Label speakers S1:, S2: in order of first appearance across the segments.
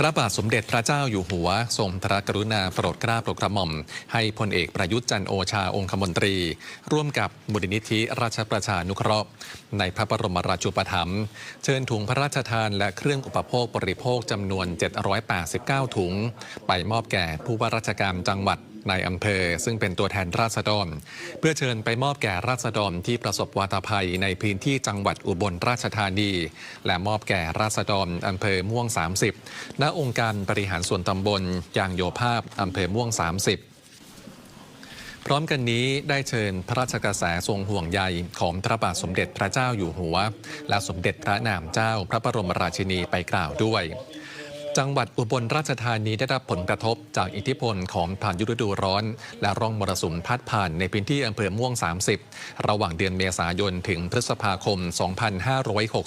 S1: พระบาทสมเด็จพระเจ้าอยู่หัว ทรงพระกรุณาโปรดเกล้าโปรดกระหม่อม ให้พลเอกประยุทธ์จันทร์โอชาองคมนตรี ร่วมกับมูลนิธิราชประชานุเคราะห์ ในพระบรมราชูปถัมภ์เชิญถุงพระราชทานและเครื่องอุปโภคบริโภคจำนวน 789 ถุง ไปมอบแก่ผู้ว่าราชการจังหวัด ในอำเภอ ซึ่งเป็นตัวแทนราษฎร เพื่อเชิญไปมอบแก่ราษฎรที่ประสบวาตภัยในพื้นที่จังหวัดอุบลราชธานี และมอบแก่ราษฎรอำเภอม่วง 30 ณองค์การบริหารส่วนตำบลยางโยภาพอำเภอม่วง 30พร้อมกันนี้ได้เชิญพระราชกระแสทรงห่วงใยของพระบาทสมเด็จพระเจ้าอยู่หัว และสมเด็จพระนามเจ้าพระบรมราชินีไปกล่าวด้วย จังหวัดอุบลราชธานีได้รับผลกระทบจากอิทธิพลของพายุฤดูร้อน และร่องมรสุมพัดผ่านในพื้นที่อำเภอม่วง 30 ระหว่างเดือนเมษายนถึงพฤษภาคม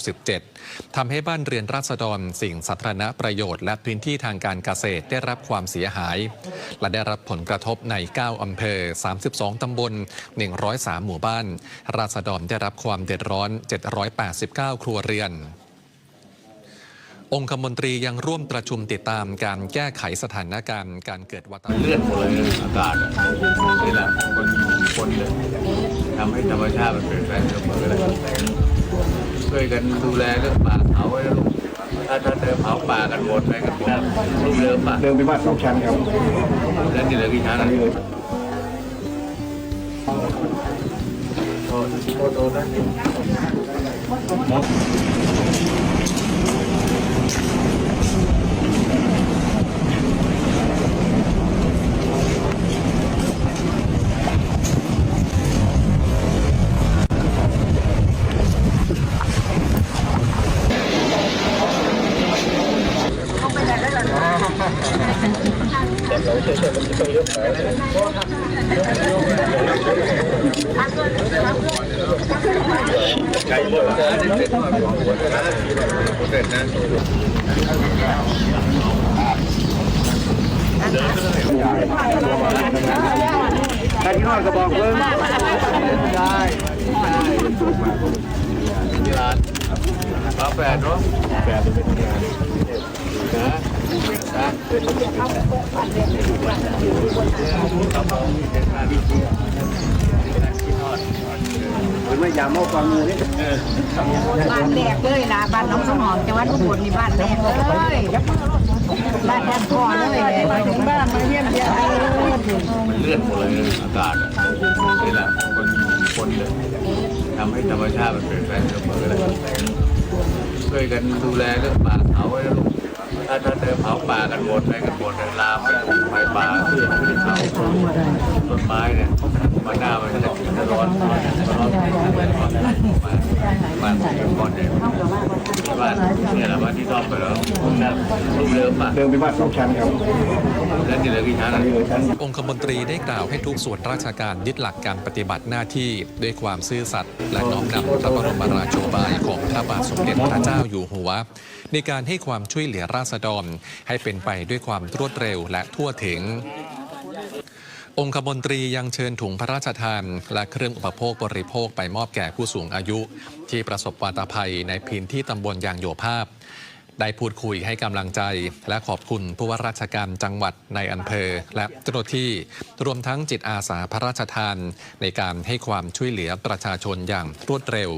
S1: 2567ทำให้บ้านเรือนราษฎรสิ่งสาธารณประโยชน์และพื้นที่ทางการเกษตรได้รับความเสียหาย และได้รับผลกระทบใน 9 อำเภอ 32 ตำบล 103 หมู่บ้าน ราษฎรได้รับความเดือดร้อน 789 ครัวเรือน องคมนตรียังร่วมประชุมติดตามการแก้ไขสถานการณ์การเกิดวัต
S2: เลือดหมดเลยนอากาศนี่แหละคนคนเลยทำให้ธรรมชาติมันเปลี่ยนแปลงเสมอเลยช่วยกันดูแลเรื่องป่าเขาไว้ลูกถ้าถ้าเดินเผาป่ากันหมดไปกันหมดลูกเดิมป่ะ
S3: เดิมเป็นบ้านสองชั้นครับ
S2: แล้วที่เหลือกี่ชั้น
S3: อันนี้เลย
S2: โทษโทษโท ษนะ
S3: ถ้าที่นอนก็บอกเพิ่ม
S2: ได้ที่ร้านฝาแฝดเนาะ
S3: แปดเป็นงาน
S2: นะนะ
S3: เป็น ไม่ยามเอาความมือนี่
S4: บ้านแรกเลยนะบ้านน้องสมองจังหวัดอุบลนี่บ้านแรกเลยบ้านแทนพ่อเลยมาถึงบ้านมาเยี่ยมเยียน
S2: มันเลือดหมดเลยอากาศนี่แหละคนคนเลยทำให้ธรรมชาติมันเปลี่ยนแปลงเสมอเลยช่วยกันดูแลเรื่องป่าเขาไว้ลูก ถ้าถ้าเดินเผาป่ากันหมดไปกันหมดเลยลามไปไฟป่าขึ้นขึ้นเขาต้นไม้เนี่ยมันหน้ามันจะถึงจะร้อนร้อนร้อนร้อนมาบ้านเป็นก้อนเดียที่บ้านเนี่ยแหละบ้านที่ซ่อมไปแล้วลูกเดิมป่ะ
S3: เดิมเป็นบ้านสองชั้นครับ
S2: แล้วที่เหลือกี่
S3: ชั้น
S1: องคมนตรีได้กล่าวให้ทุกส่วนราชการยึดหลักการปฏิบัติหน้าที่ด้วยความซื่อสัตย์และน้อมนำพระบรมราโชบายของพระบาทสมเด็จพระเจ้าอยู่หัว ในการให้ความช่วยเหลือราษฎร ให้เป็นไปด้วยความรวดเร็วและทั่วถึงองคมนตรียังเชิญถุงพระราชทาน และเครื่องอุปโภคบริโภคไปมอบแก่ผู้สูงอายุ ที่ประสบวาตภัยในพื้นที่ตำบลยางโยภาพ ได้พูดคุยให้กำลังใจ และขอบคุณผู้ว่าราชการจังหวัดในอำเภอ และเจ้าหน้าที่ รวมทั้งจิตอาสาพระราชทาน ในการให้ความช่วยเหลือประชาชนอย่างรวดเร็ว